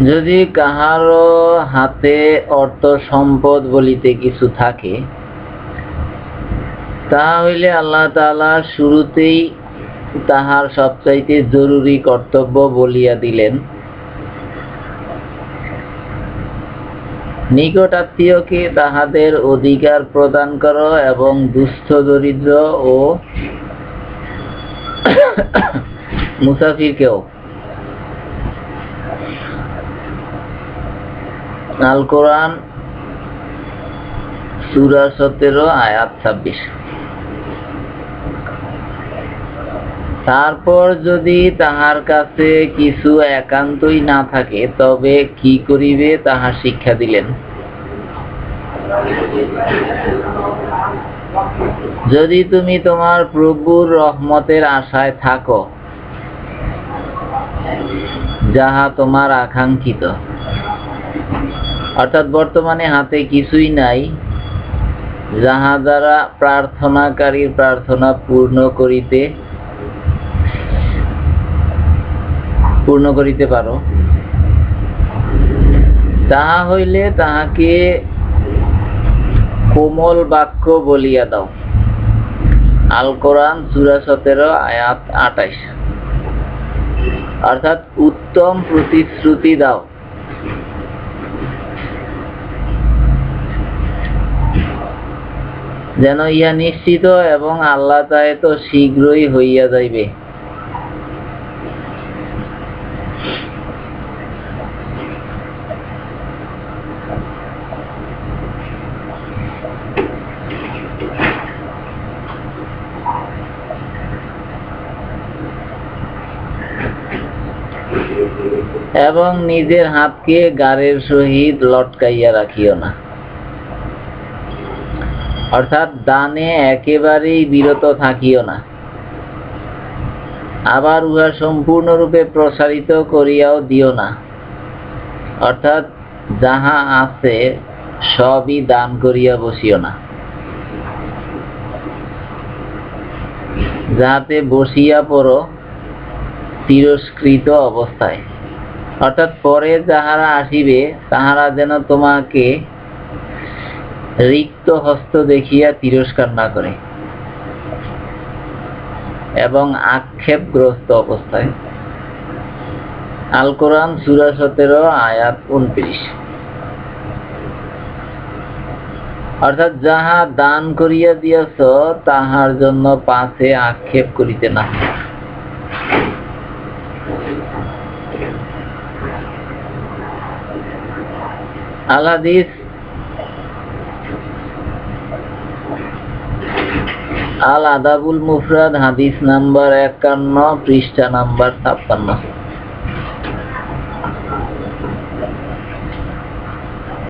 যদি কাহারও হাতে অর্থ সম্পদ বলিতে কিছু থাকে তাহা হইলে আল্লাহ তাআলা শুরুতেই তাহার সবচাইতে জরুরি কর্তব্য বলিয়া দিলেন। নিকট আত্মীয়কে তাহাদের অধিকার প্রদান কর এবং দুস্থ, দরিদ্র ও মুসাফিরকেও আল কোরআন, সুরা সতেরো, আয়াত ছাব্বিশ। তারপর যদি তাহার কাছে কিছু একান্তই না থাকে, তবে কি করিবে তাহা শিক্ষা দিলেন। যদি তুমি তোমার প্রভুর রহমতের আশায় থাকো, যাহা তোমার আকাঙ্ক্ষিত অর্থাৎ বর্তমানে হাতে কিছুই নাই, যাহা দ্বারা প্রার্থনাকারীর প্রার্থনা পূর্ণ করিতে পূর্ণ করিতে পারো। তাহা হইলে তাহাকে কোমল বাক্য বলিয়া দাও। আল কোরআন সুরা সতেরো, আয়াত আঠাইশ অর্থাৎ উত্তম প্রতিশ্রুতি দাও। যেন ইয়া নিশ্চিত এবং আল্লাহ চাহে তো শীঘ্রই হইয়া যাইবে। এবং নিজের হাতকে গাড়ের সহিত লটকাইয়া রাখিও না। অর্থাৎ দানে একেবারেই বিরত থাকিও না। আবার উহা সম্পূর্ণরূপে প্রসারিত করিয়াও দিও না। অর্থাৎ যাহা আছে সবই দান করিয়া বসিও না। যাহাতে বসিয়া পড়ো তিরস্কৃত অবস্থায়। অর্থাৎ পরে যাহারা আসিবে, তাহারা যেন তোমাকে রিক্ত হস্ত দেখিয়া তিরস্কার না করে এবং আক্ষেপগ্রস্ত অবস্থায়। আল কোরআন সুরা সতেরো, আয়াত উনত্রিশ। অর্থাৎ যাহা দান করিয়া দিয়াছ, তাহার জন্য পাশে আক্ষেপ করিতে না। আল হাদিস আল আদাবুল মুফরাদ হাদিস নাম্বার একান্ন পৃষ্ঠা নাম্বার ছাপ্পান্ন।